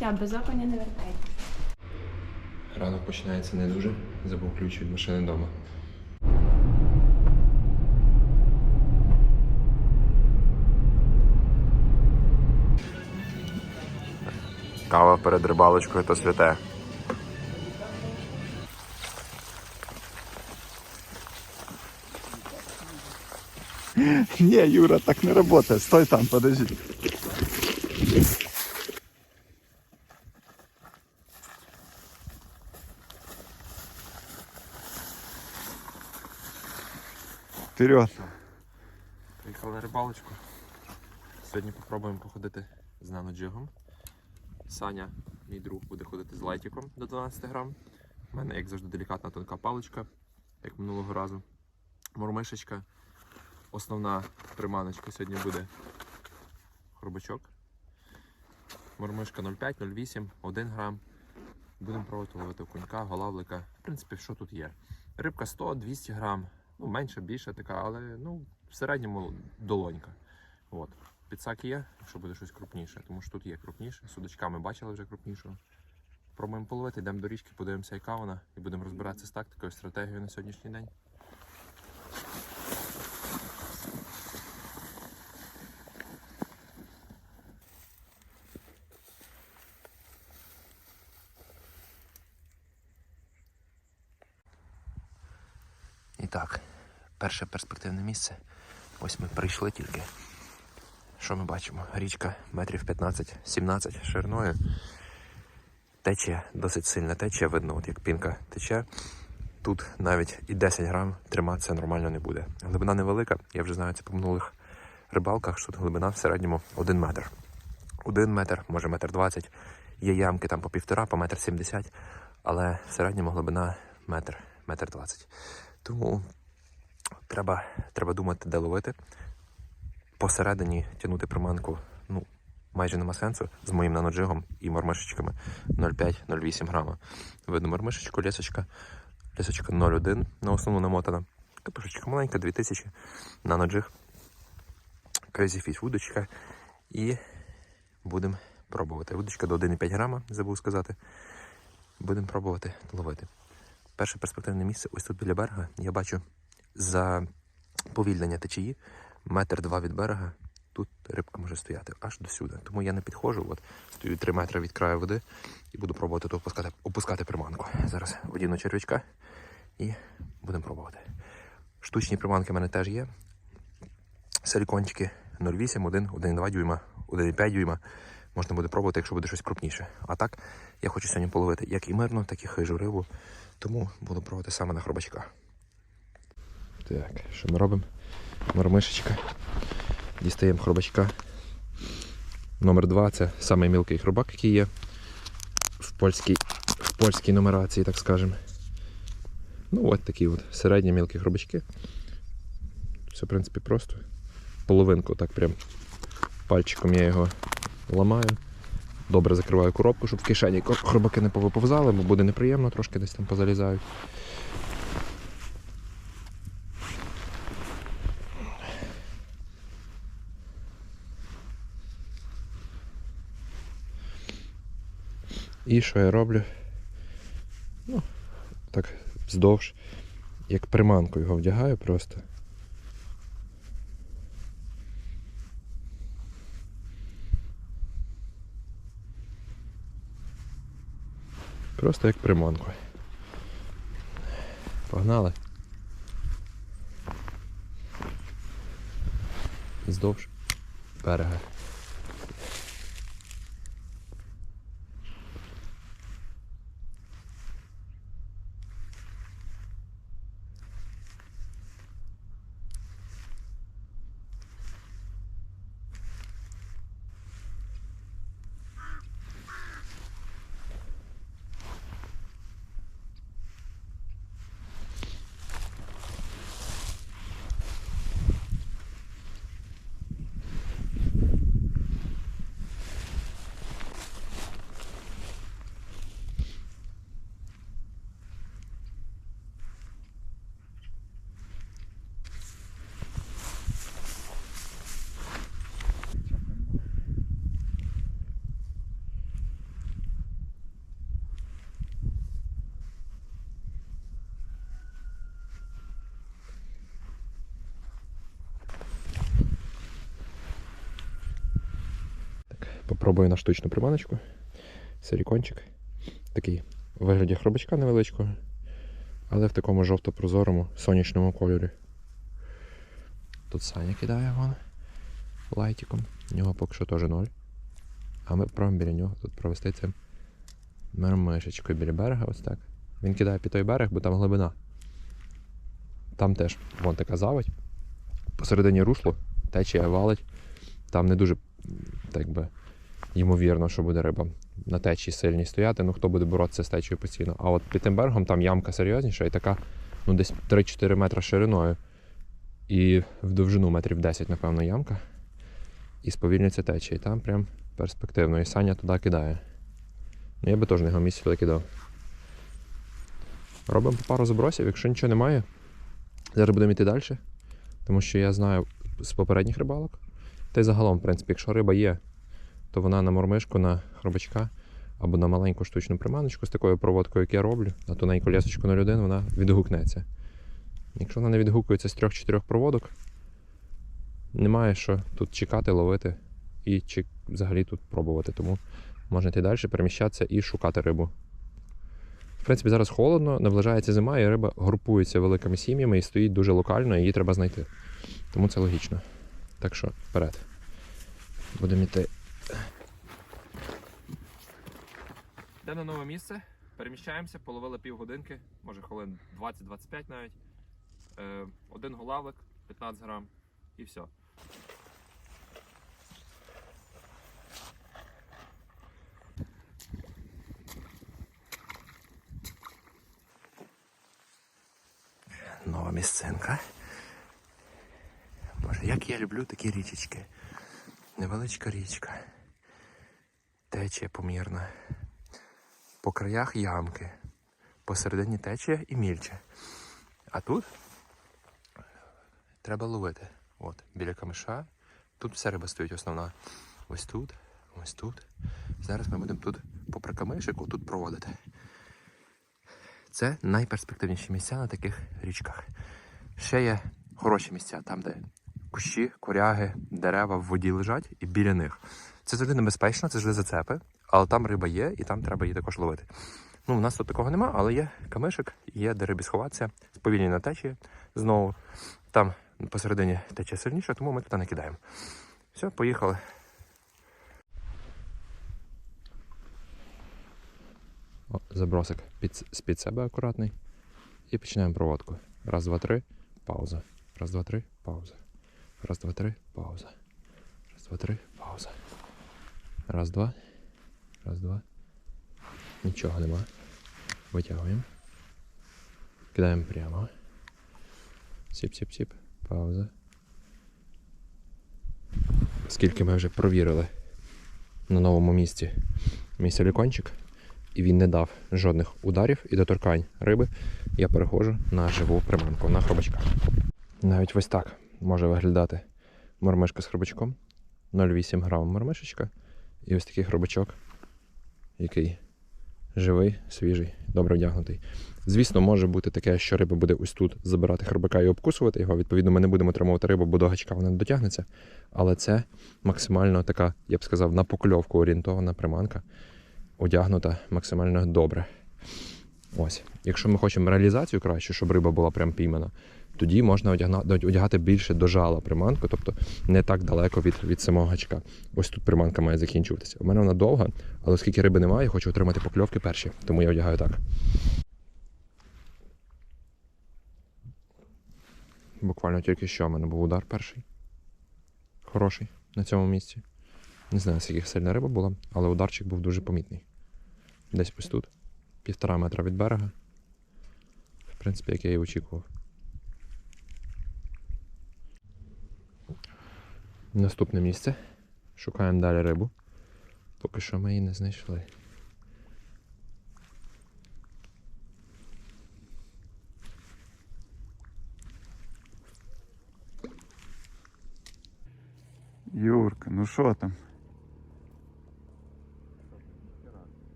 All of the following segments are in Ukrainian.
Все, без окуня не вертайтеся. Ранок починається не дуже. Забув ключ від машини вдома. Кава перед рибалочкою то святе. Не, Юра, так не работает. Стой там, подожди. Вперед. Приїхали на рибалочку. Сьогодні попробуємо походити з наноджигом. Саня, мій друг, буде ходити з лайтіком до 12 грам. У мене, як завжди, делікатна тонка паличка, як минулого разу. Мормишечка. Основна приманочка сьогодні буде хробачок. Мормишка 0,5, 0,8, 1 грам. Будемо пробувати ловити окунька, голавлика. В принципі, що тут є? Рибка 100-200 грам. Ну, менше, більше така, але ну, в середньому долонька. От. Підсак є, якщо буде щось крупніше, тому що тут є крупніше. Судочками бачили вже крупнішого. Пробуємо половити, йдемо до річки, подивимося, яка вона, і будемо розбиратися з тактикою, стратегією на сьогоднішній день. І так, перше перспективне місце. Ось ми прийшли тільки. Що ми бачимо? Річка метрів 15-17 шириною. Течія, досить сильна течія, видно, от як пінка тече. Тут навіть і 10 грам триматися нормально не буде. Глибина невелика, я вже знаю це по минулих рибалках, що тут глибина в середньому 1 метр. 1 метр, може метр 20. Є ямки там по півтора, по метр 70, але в середньому глибина метр, метр 20. Тому треба, треба думати, де ловити. Посередині тягнути приманку, ну, майже нема сенсу з моїм наноджигом і мормишечками 0,5-0,8 грама. Видно мормишечку, лісочка, лісочка 0,1 на основну намотана. Капушечка маленька, 2000, наноджиг, Crazy Fish вудочка. І будемо пробувати. Вудочка до 1,5 грама, забув сказати. Будемо пробувати ловити. Перше перспективне місце ось тут біля берега. Я бачу за повільнення течії, метр два від берега. Тут рибка може стояти аж до сюди. Тому я не підходжу, от стою 3 метри від краю води і буду пробувати тут опускати, опускати приманку. Зараз одіну червячка і будемо пробувати. Штучні приманки в мене теж є. Силікончики 0,8, 1, 1,2 дюйма, 1,5 дюйма. Можна буде пробувати, якщо буде щось крупніше. А так, я хочу сьогодні половити як і мирну, так і хижу рибу. Тому буду пробувати саме на хробачка. Так, що ми робимо? Мормишечка. Дістаємо хробачка. Номер 2 це самий мілкий хробак, який є в польській, в польській нумерації, так скажемо. Ну, от такі от середні мілкі хробачки. Все, в принципі, просто. Половинку так прям пальчиком я його ламаю. Добре закриваю коробку, щоб в кишені хробаки не повиповзали, бо буде неприємно, трошки десь там позалізають. І що я роблю? Ну, так вздовж, як приманку його вдягаю просто. Просто як приманку. Погнали. Вздовж берега. Попробую на штучну приманочку. Силікончик. Такий у вигляді хробачка невеличкого, але в такому жовто-прозорому сонячному кольорі. Тут Саня кидає вон лайтиком. У нього поки що теж ноль. А ми пробуємо біля нього тут провести цим мермишечкою біля берега, ось так. Він кидає під той берег, бо там глибина. Там теж вон така заводь. Посередині русло, течія валить. Там не дуже, так би, ймовірно, що буде риба на течії сильній стояти. Ну хто буде боротися з течією постійно. А от під тим берегом там ямка серйозніша і така, ну десь 3-4 метри шириною. І в довжину метрів 10, напевно, ямка. І сповільнюється течія. І там прям перспективно. І Саня туди кидає. Ну, я би теж на його місці туди кидав. Робимо пару забросів, якщо нічого немає, зараз будемо йти далі. Тому що я знаю з попередніх рибалок. Та й загалом, в принципі, якщо риба є, то вона на мормишку, на хробачка або на маленьку штучну приманочку з такою проводкою, як я роблю, на тоненьку лісочку 0,1, вона відгукнеться. Якщо вона не відгукується з 3-4 проводок, немає що тут чекати, ловити і чи взагалі тут пробувати. Тому можна йти далі, переміщатися і шукати рибу. В принципі, зараз холодно, наближається зима, і риба групується великими сім'ями і стоїть дуже локально, і її треба знайти. Тому це логічно. Так що вперед. Будемо йти. Йдемо на нове місце, переміщаємося, половили півгодинки, може хвилин 20-25 навіть. Е, один голавлик, 15 грам і все. Нова місцинка. Боже, як я люблю такі річечки. Невеличка річка. Течія помірна. По краях ямки. Посередині течія і мільче. А тут треба ловити. От, біля камиша. Тут вся риба стоїть основна. Ось тут, ось тут. Зараз ми будемо тут попри камишику тут проводити. Це найперспективніші місця на таких річках. Ще є хороші місця, там, де кущі, коряги, дерева в воді лежать і біля них. Це завжди небезпечно, це завжди зацепи, але там риба є і там треба її також ловити. Ну, у нас тут такого нема, але є камишик, є де рибі сховатися, сповільнена течія знову. Там посередині течія сильніша, тому ми туди не кидаємо. Все, поїхали. О, забросик під, з-під себе акуратний. І починаємо проводку. Раз, два, три, пауза. Раз, два, три, пауза. Раз, два, три, пауза. Раз, два, три, пауза. Раз, два. Раз, два. Нічого нема. Витягуємо. Кидаємо прямо. Сіп-сіп-сіп. Пауза. Скільки ми вже провірили на новому місці мій силікончик, і він не дав жодних ударів і доторкань риби, я переходжу на живу приманку, на хробачка. Навіть ось так може виглядати мормишка з хробачком. 0,8 грам мормишечка. І ось такий хробачок, який живий, свіжий, добре вдягнутий. Звісно, може бути таке, що риба буде ось тут забирати хробака і обкусувати його. Відповідно, ми не будемо тримувати рибу, бо до гачка вона не дотягнеться. Але це максимально така, я б сказав, на покльовку орієнтована приманка, одягнута максимально добре. Ось. Якщо ми хочемо реалізацію краще, щоб риба була прям піймана, тоді можна одягна- одягати більше до жала приманку, тобто не так далеко від, від самого гачка. Ось тут приманка має закінчуватися. У мене вона довга, але оскільки риби немає, я хочу отримати покльовки перші, тому я одягаю так. Буквально тільки що в мене був удар перший. Хороший на цьому місці. Не знаю, скільки сильна риба була, але ударчик був дуже помітний. Десь ось тут, півтора метра від берега. В принципі, як я і очікував. Наступне місце. Шукаємо далі рибу. Поки що ми її не знайшли. Юрка, ну що там?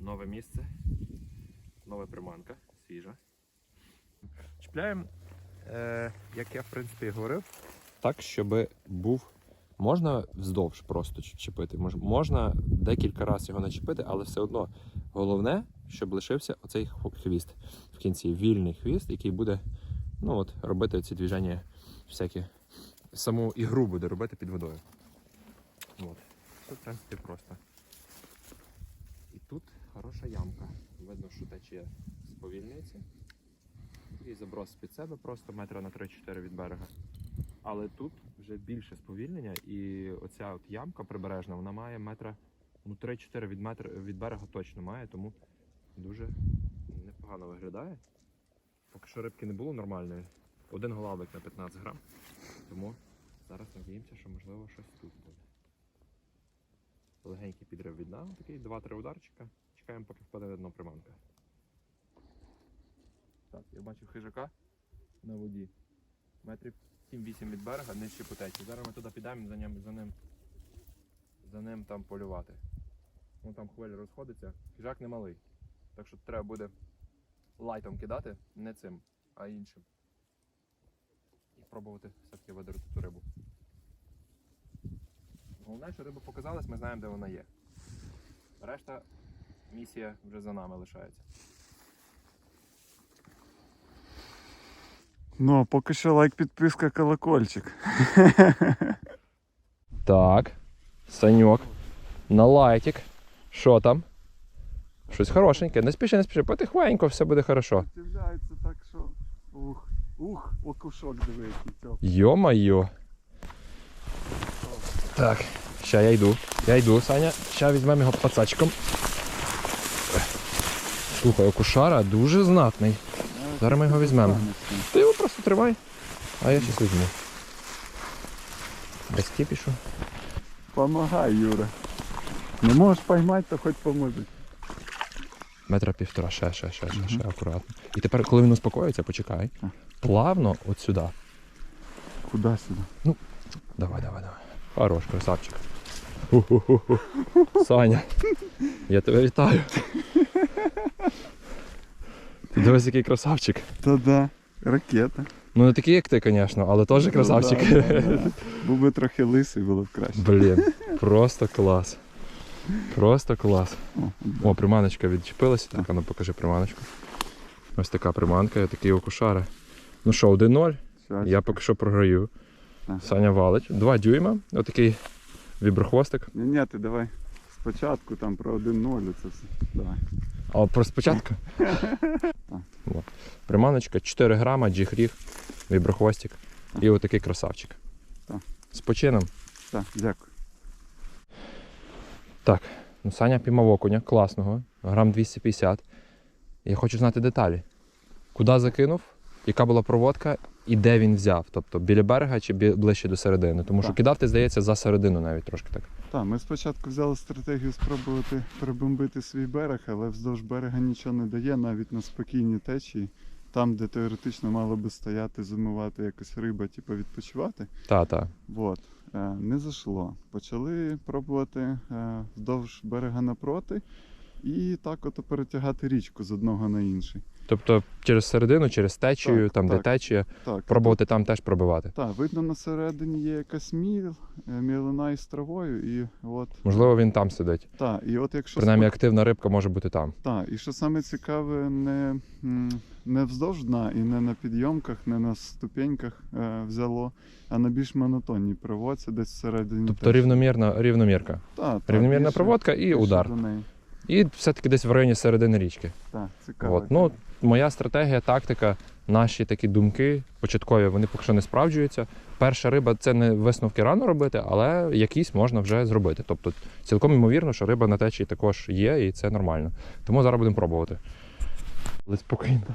Нове місце. Нова приманка, свіжа. Чіпляємо, е, як я в принципі говорив, так, щоб був Можна вздовж просто чіпити, можна декілька разів його начепити, але все одно головне, щоб лишився оцей хвіст в кінці. Вільний хвіст, який буде ну, от, робити ці движення всякі. Саму ігру буде робити під водою. От. Все, в принципі, просто. І тут хороша ямка. Видно, що тече з повільниці. І заброс під себе просто метра на 3-4 від берега. Але тут вже більше сповільнення, і оця от ямка прибережна, вона має метра, ну 3-4 від, метра, від берега точно має, тому дуже непогано виглядає. Поки що рибки не було нормальної. Один голавик на 15 грам. Тому зараз надіємося, що можливо щось тут буде. Легенький підрив від дна, такий 2-3 ударчика. Чекаємо, поки впаде на дно приманка. Так, я бачив хижака на воді. Метрів 7-8 від берега, нижче по течії. Зараз ми туди підемо за ним, за ним, за ним там полювати. Ну там хвилі розходиться. Хижак не малий. Так що треба буде лайтом кидати, не цим, а іншим. І пробувати все-таки видерти ту рибу. Головне, що риба показалась, ми знаємо, де вона є. Решта місія вже за нами лишається. Ну, а поки що лайк, підписка, колокольчик. Так. Саньок. На лайтик. Що там? Щось хорошеньке. Не спіши, не спіши, потихеньку, все буде хорошо. З'являється так, що. Ух, ух, окушок цього. Йо-майо. Так, ща я йду. Я йду, Саня. Ща візьмемо його пацачком. Слухай, окушара дуже знатний. Зараз ми його візьмемо. Ти тримай, а я щось візьму. Без кіпішу. Помагай, Юра. Не можеш поймати, то хоч поможи. Метра півтора, ще, ще, ще, ще, ще, акуратно. І тепер, коли він успокоїться, почекай. Плавно от сюди. Куди сюди? Ну, Давай, давай, давай. Хорош, красавчик. Саня, я тебе вітаю. Ти дивись, який красавчик. Та да, ракета. Ну не такий, як ти, звісно, але теж красавчик. Ну, да, да, да. Був би трохи лисий, було б краще. Блін, просто клас. Просто клас. О, О, приманочка відчепилася. Так, ну покажи приманочку. Ось така приманка, я такий окушара. Ну що, 1-0. щас. Я поки що програю. Так. Саня валить. Два дюйма. Отакий віброхвостик. Ні, ні, ти давай спочатку там про 1-0 це все. Давай. А про спочатку? Приманочка 4 грама, джихріг, віброхвостик і отакий красавчик. Так. З почином. Так, дякую. Так, ну Саня піймав окуня, класного, грам 250. Я хочу знати деталі. Куди закинув, яка була проводка і де він взяв. Тобто біля берега чи бі- ближче до середини. Тому що Так. кидав ти, здається, за середину навіть трошки так. Так, ми спочатку взяли стратегію спробувати прибомбити свій берег, але вздовж берега нічого не дає, навіть на спокійній течії, там, де теоретично мало би стояти, зимувати якась риба, типу відпочивати. Та-та. Вот. Е, Не зайшло. Почали пробувати е, вздовж берега напроти і так от перетягати річку з одного на інший. Тобто через середину, через течію, Так, там, де течія, Так, пробувати там теж пробивати. Так, видно, на середині є якась міл, е, мілина із травою, і от. Можливо, він там сидить. Так, і от якщо Принаймні активна рибка може бути там. Так, і що саме цікаве, не, не вздовж дна і не на підйомках, не на ступеньках е, взяло, а на більш монотонній проводці, десь всередині. Тобто теж. рівномірна, рівномірка. Та, та, Рівномірна більше- проводка і більше удар. І все-таки десь в районі середини річки. Так, цікаво. От. Ну, моя стратегія, тактика, наші такі думки початкові, вони поки що не справджуються. Перша риба це не висновки рано робити, але якісь можна вже зробити. Тобто цілком ймовірно, що риба на течії також є, і це нормально. Тому зараз будемо пробувати. Але спокійно.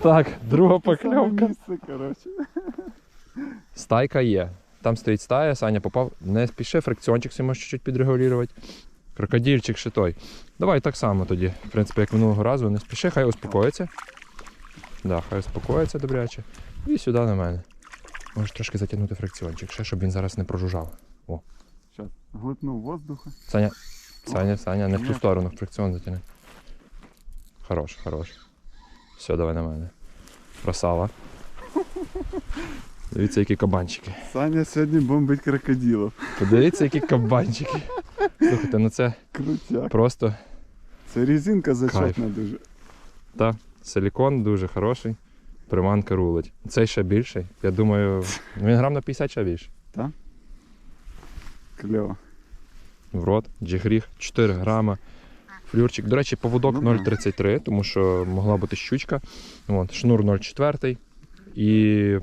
Так, друга покльовка. Стайка є. Там стоїть стая, Саня попав. Не спіши, фрикціончик си можеш чуть-чуть підрегулювати. Крокодильчик ще той. Давай так само тоді. В принципі, як минулого разу, не спіши, хай успокоїться. Да, хай успокоїться добряче. І сюди на мене. Можеш трошки затягнути фрикціончик, ще щоб він зараз не прожужжав. Щас, глитнув воздуха. Саня, Саня, Саня, не в ту сторону, фрикціон затягни. Хорош, хорош. Все, давай на мене. Красава. Дивіться, які кабанчики. Саня сьогодні бомбить крокодилів. Подивіться, які кабанчики. Слухайте, ну це Крутяк. просто Це резинка зачетна дуже. та силікон дуже хороший. Приманка рулить. Цей ще більший. Я думаю, ну, він грам на 50 ще більше. Кльово. В рот, джигріг, 4 грама. Флюрчик. До речі, поводок Ну, 0,33, тому що могла бути щучка. От, шнур 0,4. І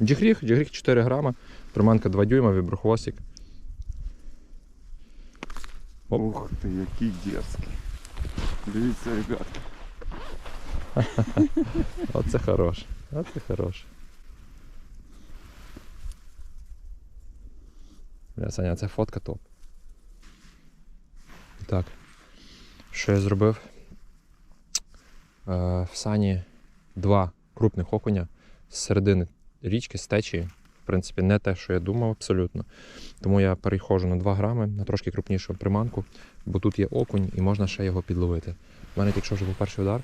джигріг, джигріг 4 грама. Приманка 2 дюйма, віброхвостик. Ух ти, який дерзкий. Дивіться, ребят. Оце хороше. Оце хороше. Бля, Саня, це фотка топ. Так. Що я зробив? Е, в сані два крупних окуня з середини річки, з течії. В принципі, не те, що я думав абсолютно. Тому я переходжу на 2 грами на трошки крупнішу приманку, бо тут є окунь і можна ще його підловити. У мене тільки що вже був перший удар.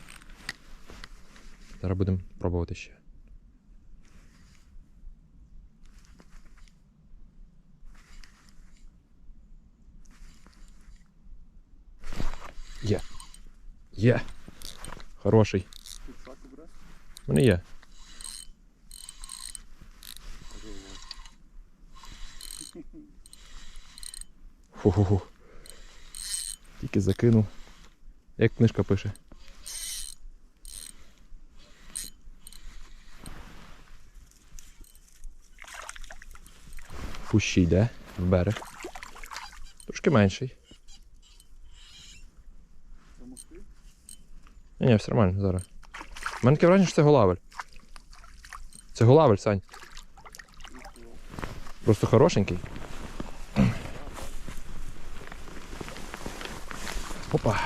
Зараз будемо пробувати ще. Є. Є. Хороший. Мене є. Фу-ху-ху. Тільки закинув. Як книжка пише. Фущі йде в берег. Трошки менший. Ні, ні, все нормально зараз. У мене таке враження, що це голавель. Це голавель, Сань. Просто хорошенький. Опа.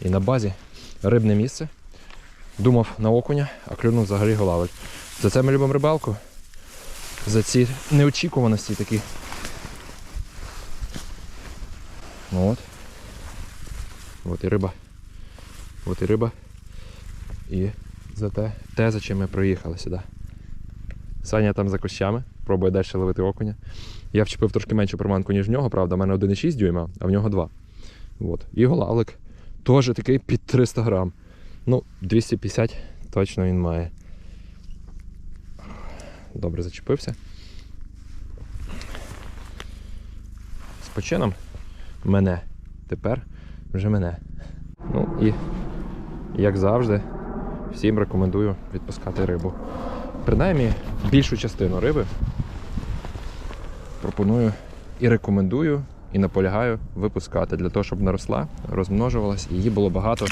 І на базі рибне місце. Думав на окуня, а клюнув взагалі голавель. За це ми любимо рибалку. За ці неочікуваності такі. Ну От. От і риба. От і риба. І за те, те, за чим ми приїхали сюди. Саня там за кущами, пробує далі ловити окуня. Я вчепив трошки меншу приманку, ніж в нього, правда, в мене 1,6 дюйма, а в нього 2. От. І голавлик теж такий під 300 грам. Ну, 250 точно він має. Добре зачепився. З почином мене. Тепер вже мене. Ну і, як завжди, всім рекомендую відпускати рибу. Принаймні, більшу частину риби пропоную і рекомендую, і наполягаю випускати для того, щоб наросла, розмножувалась, її було багато.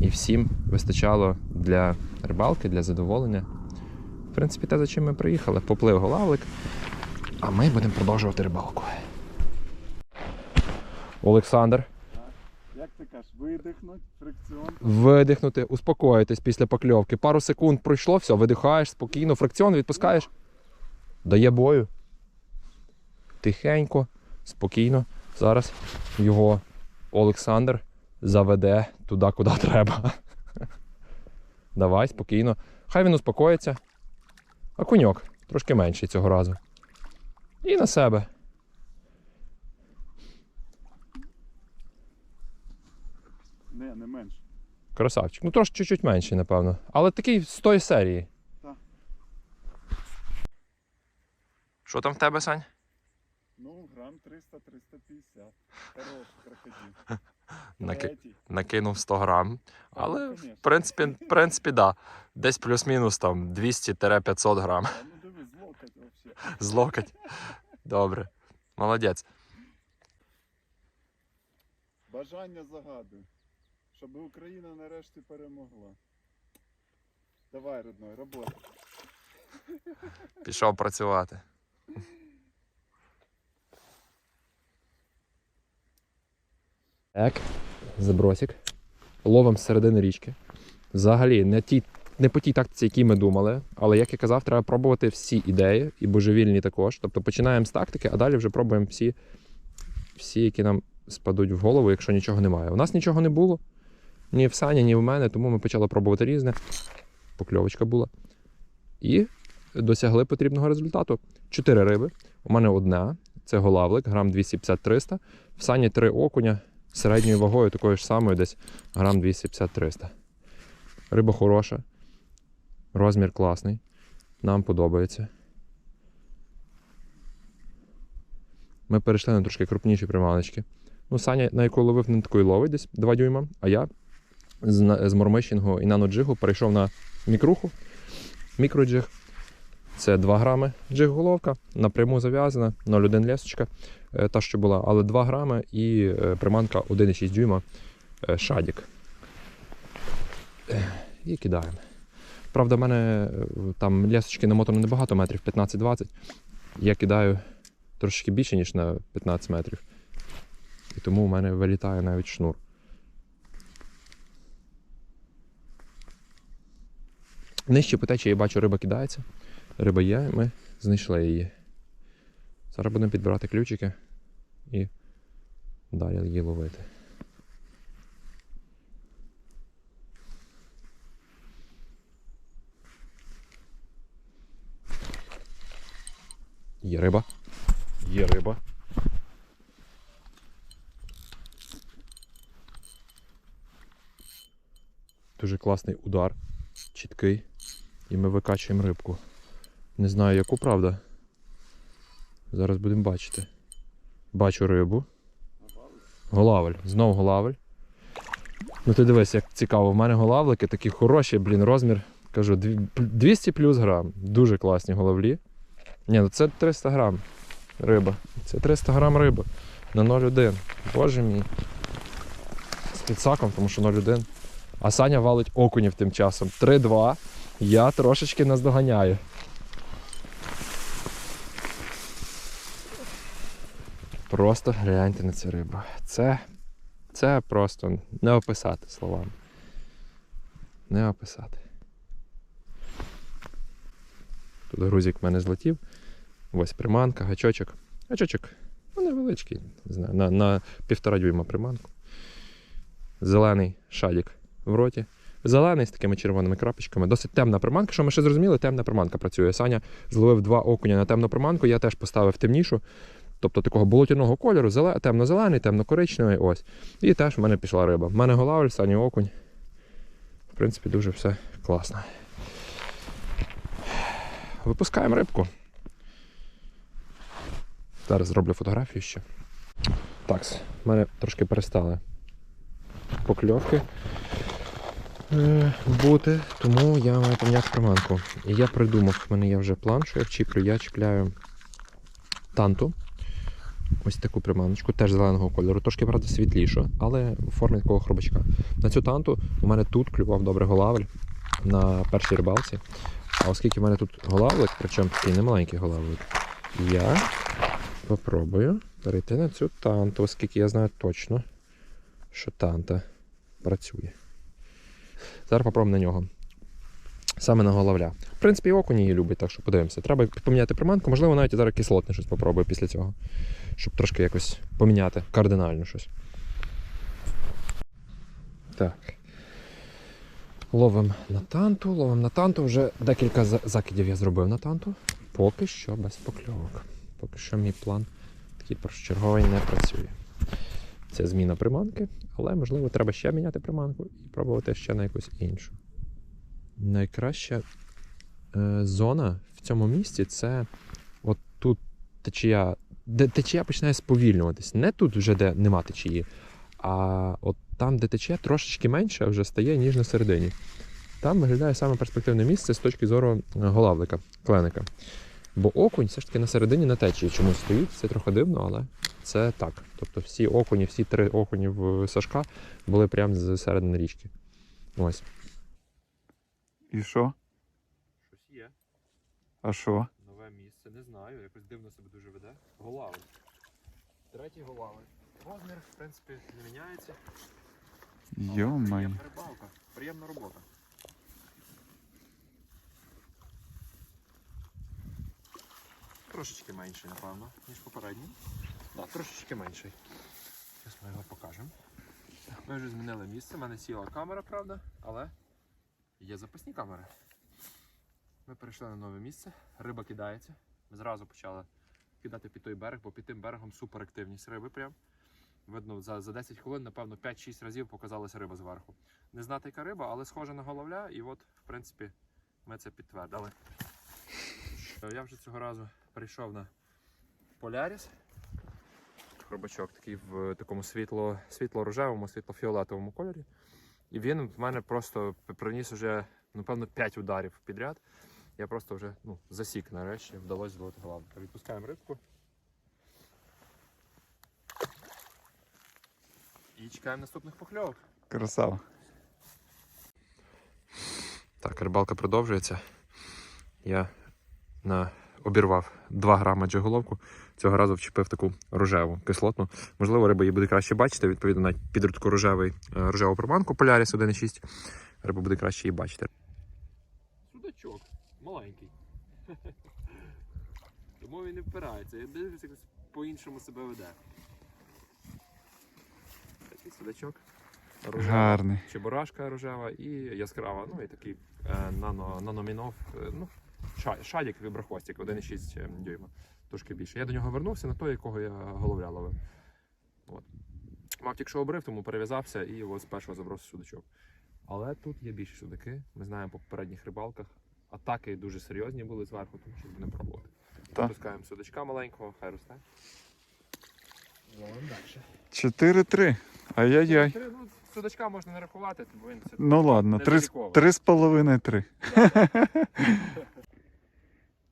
І всім вистачало для рибалки, для задоволення. В принципі, те, за чим ми приїхали, поплив голавлик, а ми будемо продовжувати рибалку. Олександр, Як ти кажеш, видихнуть, фрикціон. видихнути, успокоїтись після покльовки. Пару секунд пройшло, все, видихаєш спокійно, фракціон відпускаєш. Дає бою. Тихенько, спокійно. Зараз його Олександр заведе туди, куди треба. Давай, спокійно. Хай він успокоїться. А куньок трошки менший цього разу. І на себе. Не, не менше. Красавчик. Ну трошки чуть-чуть менший, напевно. Але такий з тої серії. Так. Що там в тебе, Сань? Грам 300-350. Хороший крокодил. Наки... Третій. Накинув 100 грам. Але, ну, в конечно. принципі, в принципі, да. Десь плюс-мінус там 200-500 грам. А ну диви, з локоть вообще. З локоть. Добре. Молодець. Бажання загадую. Щоб Україна нарешті перемогла. Давай, родной, робота. Пішов працювати. Так, забросик. Ловим з середини річки. Взагалі, не, ті, не по тій тактиці, якій ми думали. Але, як я казав, треба пробувати всі ідеї і божевільні також. Тобто починаємо з тактики, а далі вже пробуємо всі, всі, які нам спадуть в голову, якщо нічого немає. У нас нічого не було. Ні в Сані, ні в мене, тому ми почали пробувати різне. Покльовочка була. І досягли потрібного результату. Чотири риби. У мене одна, це голавлик, грам 250-300. В сані три окуня середньою вагою, такою ж самою, десь грам 250-300. Риба хороша, розмір класний. Нам подобається. Ми перейшли на трошки крупніші приманочки. Ну, Саня, на яку ловив, не такої ловить десь 2 дюйма, а я з, мормишінгу і наноджигу перейшов на мікруху. Мікроджиг. Це 2 грами джиг-головка, напряму зав'язана, 0,1 лесочка, е, та, що була, але 2 грами і е, приманка 1,6 дюйма е, шадік. І кидаємо. Правда, в мене там лесочки намотано небагато, метрів 15-20. Я кидаю трошки більше, ніж на 15 метрів. І тому у мене вилітає навіть шнур. Нижче по течії я бачу, риба кидається. Риба є, ми знайшли її. Зараз будемо підбирати ключики і далі її ловити. Є риба. Є риба. Дуже класний удар, чіткий. І ми викачуємо рибку. Не знаю, яку правда. Зараз будемо бачити. Бачу рибу. Голавель. Знов голавель. Ну ти дивись, як цікаво. В мене голавлики такі хороші, блін, розмір. Кажу, 200 плюс грам. Дуже класні головлі. Ні, ну це 300 грам риба. Це 300 грам риби на 0,1. Боже мій. З підсаком, тому що 0,1. А Саня валить окунів тим часом. 3-2. Я трошечки наздоганяю. Просто гляньте на цю рибу. Це, це просто не описати словами. Не описати. Тут грузик в мене злетів. Ось приманка, гачочок. Гачочок ну, невеличкий, не знаю, на, на півтора дюйма приманку. Зелений шадік в роті. Зелений з такими червоними крапочками. Досить темна приманка. Що ми ще зрозуміли, темна приманка працює. Саня зловив два окуня на темну приманку, я теж поставив темнішу. Тобто такого болотяного кольору, зеле- темно-зелений, темно-коричневий. Ось. І теж в мене пішла риба. В мене голавль, Сані окунь. В принципі, дуже все класно. Випускаємо рибку. Зараз зроблю фотографію ще. Так, в мене трошки перестали покльовки е, бути, тому я маю поміняти приманку. І я придумав, в мене є вже план, що я вчіплю. Я чіпляю танту. Ось таку приманочку, теж зеленого кольору, трошки, правда, світлішу, але в формі такого хробачка. На цю танту у мене тут клював добре голавль на першій рибалці. А оскільки в мене тут голавлик, причому такий немаленький голавлик, я попробую перейти на цю танту, оскільки я знаю точно, що танта працює. Зараз попробуємо на нього. Саме на головля. В принципі, і окунь її любить, так що подивимося. Треба поміняти приманку, можливо, навіть я зараз кислотне щось попробую після цього. Щоб трошки якось поміняти кардинально щось. Так. Ловимо на танту, ловимо на танту. Вже декілька закидів я зробив на танту. Поки що без покльовок. Поки що мій план такий першочерговий не працює. Це зміна приманки, але можливо треба ще міняти приманку і пробувати ще на якусь іншу. Найкраща е, зона в цьому місці це от тут течія, де течія починає сповільнюватись. Не тут вже де нема течії, а от там, де течія трошечки менше, вже стає, ніж на середині. Там виглядає саме перспективне місце з точки зору е, голавлика, кленика. Бо окунь все ж таки на середині на течії чомусь стоїть, це трохи дивно, але це так. Тобто всі окуні, всі три окуні в Сашка були прямо з середини річки. Ось. І що? Щось є. А що? Нове місце, не знаю, якось дивно себе дуже веде. Голавль. Третій голавль. Розмір, в принципі, не міняється. Йомай. Приємна рибалка, приємна робота. Трошечки менший, напевно, ніж попередній. Так, трошечки менший. Зараз ми його покажемо. Ми вже змінили місце, в мене сіла камера, правда, але є запасні камери. Ми перейшли на нове місце, риба кидається. Ми зразу почали кидати під той берег, бо під тим берегом суперактивність риби прям. Видно, за, за 10 хвилин, напевно, 5-6 разів показалася риба зверху. Не знати, яка риба, але схожа на головля, і от, в принципі, ми це підтвердили. Я вже цього разу прийшов на Поляріс. Хробачок такий в такому світло, світло-рожевому, світло-фіолетовому кольорі. І він в мене просто приніс уже, напевно, 5 ударів підряд. Я просто вже ну, засік нарешті, вдалося зловити голову. Відпускаємо рибку. І чекаємо наступних покльовок. Красава. Так, рибалка продовжується. Я на... обірвав 2 грама джеголовку. Цього разу вчепив таку рожеву кислотну. Можливо, риба її буде краще бачити. Відповідно, на підрудку рожевий, е, рожеву проманку Polaris 1.6. Риба буде краще її бачити. Судачок маленький. Тому він не впирається. Я дивлюся, якось по-іншому себе веде. Такий судачок. Рожевий. Гарний. Чебурашка рожева і яскрава, ну і такий е, нано, наномінов, е, ну, ша, шадік віброхвостик 1,6 е, дюйма, трошки більше. Я до нього вернувся на той, якого я головля ловив. От. Мав тільки що обрив, тому перев'язався і з першого забрав судачок. Але тут є більші судаки. Ми знаємо по попередніх рибалках. Атаки дуже серйозні були зверху, тому що будемо пробувати. Так. Запускаємо судачка маленького, хай росте. Ловимо далі. 4-3. Ай-яй-яй. Ну, судачка можна не рахувати, тому він це Ну ладно, Не три, з- заліковано. три з половиною три.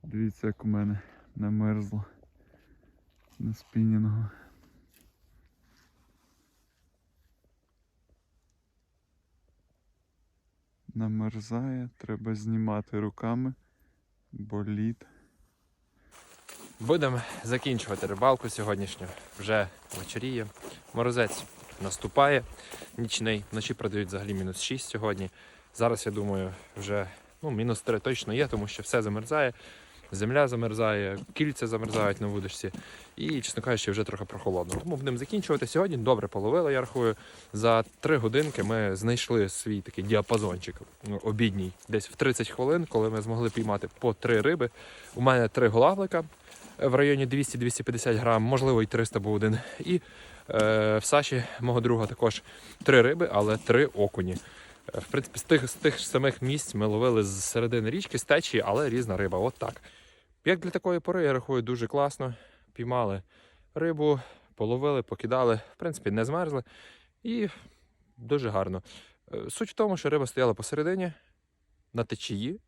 Дивіться, як у мене намерзло на спінінгу. Намерзає, треба знімати руками, бо лід. Будемо закінчувати рибалку сьогоднішню. Вже вечоріє. Морозець наступає нічний. Вночі продають взагалі мінус 6 сьогодні. Зараз, я думаю, вже ну, мінус 3 точно є, тому що все замерзає. Земля замерзає, кільця замерзають на вудочці. І, чесно кажучи, вже трохи прохолодно. Тому будемо закінчувати сьогодні. Добре половили, я рахую. За 3 годинки ми знайшли свій такий діапазончик ну, обідній, десь в 30 хвилин, коли ми змогли піймати по 3 риби. У мене 3 голавлика в районі 200-250 грам, можливо, і 300 був один. І е, в Саші, мого друга, також три риби, але три окуні. Е, В принципі, з тих, з тих самих місць ми ловили з середини річки, з течії, але різна риба. От так. Як для такої пори, я рахую, дуже класно. Піймали рибу, половили, покидали, в принципі, не змерзли. І дуже гарно. Е, Суть в тому, що риба стояла посередині на течії,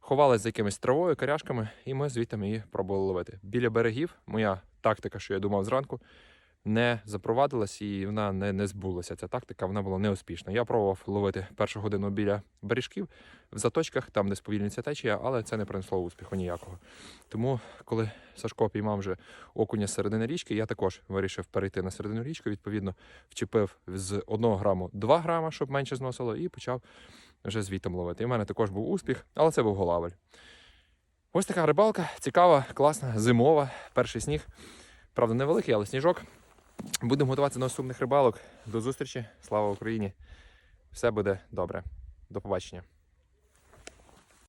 ховалась за якимись травою, коряшками, і ми звідти її пробували ловити. Біля берегів моя тактика, що я думав зранку, не запровадилась і вона не, не збулася. Ця тактика вона була неуспішна. Я пробував ловити першу годину біля бережків в заточках, там де сповільнюється течія, але це не принесло успіху ніякого. Тому, коли Сашко піймав вже окуня з середини річки, я також вирішив перейти на середину річку. Відповідно, вчепив з 1 граму 2 грама, щоб менше зносило, і почав вже звітом ловити. І в мене також був успіх, але це був голавель. Ось така рибалка, цікава, класна, зимова, перший сніг. Правда, невеликий, але сніжок. Будемо готуватися до наступних рибалок. До зустрічі. Слава Україні! Все буде добре. До побачення.